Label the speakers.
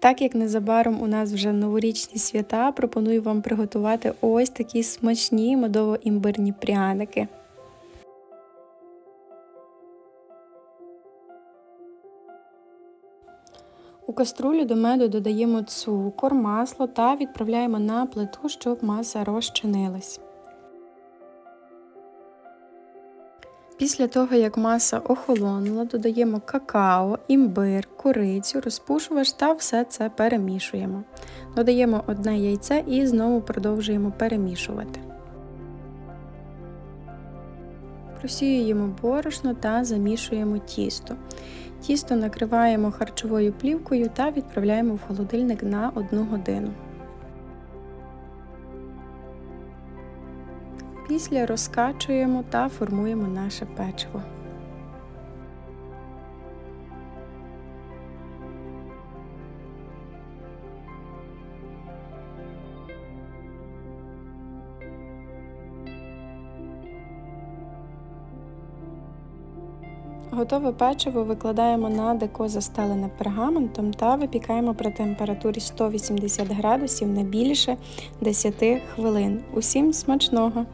Speaker 1: Так як незабаром у нас вже новорічні свята, пропоную вам приготувати ось такі смачні медово-імбирні пряники. У каструлю до меду додаємо цукор, масло та відправляємо на плиту, щоб маса розчинилась. Після того, як маса охолонула, додаємо какао, імбир, курицю, розпушувач та все це перемішуємо. Додаємо одне яйце і знову продовжуємо перемішувати. Просіюємо борошно та замішуємо тісто. Тісто накриваємо харчовою плівкою та відправляємо в холодильник на 1 годину. Після розкачуємо та формуємо наше печиво. Готове печиво викладаємо на деко застелене пергаментом та випікаємо при температурі 180 градусів не більше 10 хвилин. Усім смачного!